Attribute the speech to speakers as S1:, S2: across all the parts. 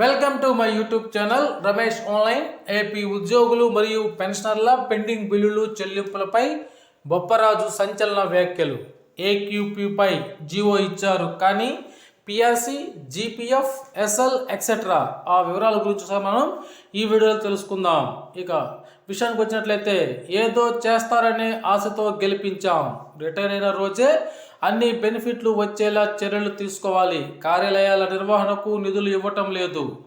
S1: Welcome to my YouTube channel Ramesh online AP ఉద్యోగులు మరియు పెన్షనర్ల pending బిల్లులు చెల్లింపులపై బొప్పరాజు సంచలన వ్యాఖ్యలు. ఏక్యూపీపై జీవో ఇచ్చారు. కానీ పిఆర్సి జీపీఎఫ్ ఎస్ఎల్ ఎక్సెట్రా ఆ వివరాల గురించి ఒకసారి మనం ఈ వీడియోలో తెలుసుకుందాం. ఇక విషయానికి వచ్చినట్లయితే ఏదో చేస్తారనే ఆశతో గెలిపించాం. రిటైర్ అయిన రోజే అన్ని బెనిఫిట్లు వచ్చేలా చర్యలు తీసుకోవాలి. కార్యాలయాల నిర్వహణకు నిధులు ఇవ్వటం లేదు.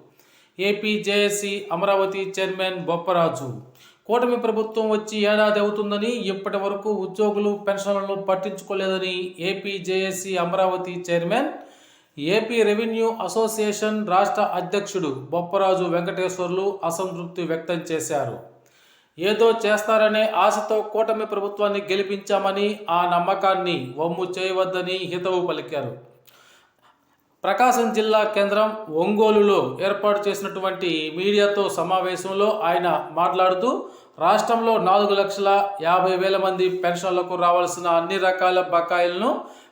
S1: AP Amaravati chairman Bopparaju. కూటమి ప్రభుత్వం వచ్చి ఏడాది అవుతుందని ఇప్పటి వరకు ఉద్యోగులు పెన్షన్లను పట్టించుకోలేదని AP JAC Amaravati chairman AP revenue association రాష్ట్ర అధ్యక్షుడు బొప్పరాజు వెంకటేశ్వర్లు అసంతృప్తి వ్యక్తం చేశారు. ఏదో చేస్తారనే ఆశతో కూటమి ప్రభుత్వాన్ని గెలిపించామని ఆ నమ్మకాన్ని వమ్ము చేయవద్దని హితవు పలికారు. ప్రకాశం జిల్లా కేంద్రం ఒంగోలులో ఏర్పాటు చేసినటువంటి మీడియాతో సమావేశంలో ఆయన మాట్లాడుతూ రాష్ట్రంలో నాలుగు లక్షల యాభై వేల మంది పెన్షన్లకు రావాల్సిన అన్ని రకాల బకాయిలను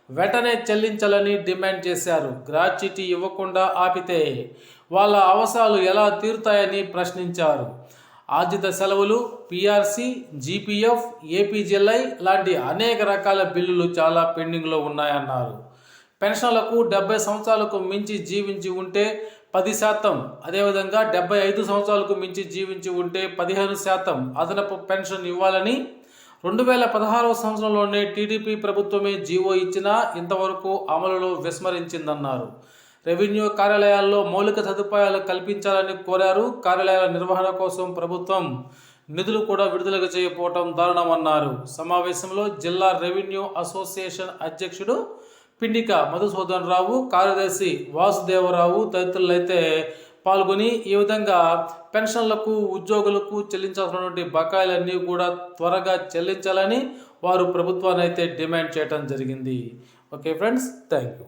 S1: వెంటనే చెల్లించాలని డిమాండ్ చేశారు. గ్రాట్యుటీ ఇవ్వకుండా ఆపితే వాళ్ళ అవసరాలు ఎలా తీరుతాయని ప్రశ్నించారు. ఆర్జిత సెలవులు పిఆర్సి జీపీఎఫ్ ఏపీజెల్ఐ లాంటి అనేక రకాల బిల్లులు చాలా పెండింగ్లో ఉన్నాయన్నారు. పెన్షన్లకు డెబ్బై సంవత్సరాలకు మించి జీవించి ఉంటే పది శాతం అదేవిధంగా డెబ్బై ఐదు సంవత్సరాలకు మించి జీవించి ఉంటే పదిహేను శాతం అదనపు పెన్షన్ ఇవ్వాలని రెండు వేల పదహారవ సంవత్సరంలోనే టీడీపీ ప్రభుత్వమే జీవో ఇచ్చినా ఇంతవరకు అమలులో విస్మరించిందన్నారు. రెవెన్యూ కార్యాలయాల్లో మౌలిక సదుపాయాలు కల్పించాలని కోరారు. కార్యాలయాల నిర్వహణ కోసం ప్రభుత్వం నిధులు కూడా విడుదల చేయకపోవటం దారుణమన్నారు. సమావేశంలో జిల్లా రెవెన్యూ అసోసియేషన్ అధ్యక్షుడు పిండిక మధుసూదన్ రావు కార్యదర్శి వాసుదేవరావు తదితరులైతే పాల్గొని ఈ విధంగా పెన్షన్లకు ఉద్యోగులకు చెల్లించాల్సినటువంటి బకాయిలన్నీ కూడా త్వరగా చెల్లించాలని వారు ప్రభుత్వాన్ని అయితే డిమాండ్ చేయడం జరిగింది. Okay friends thank you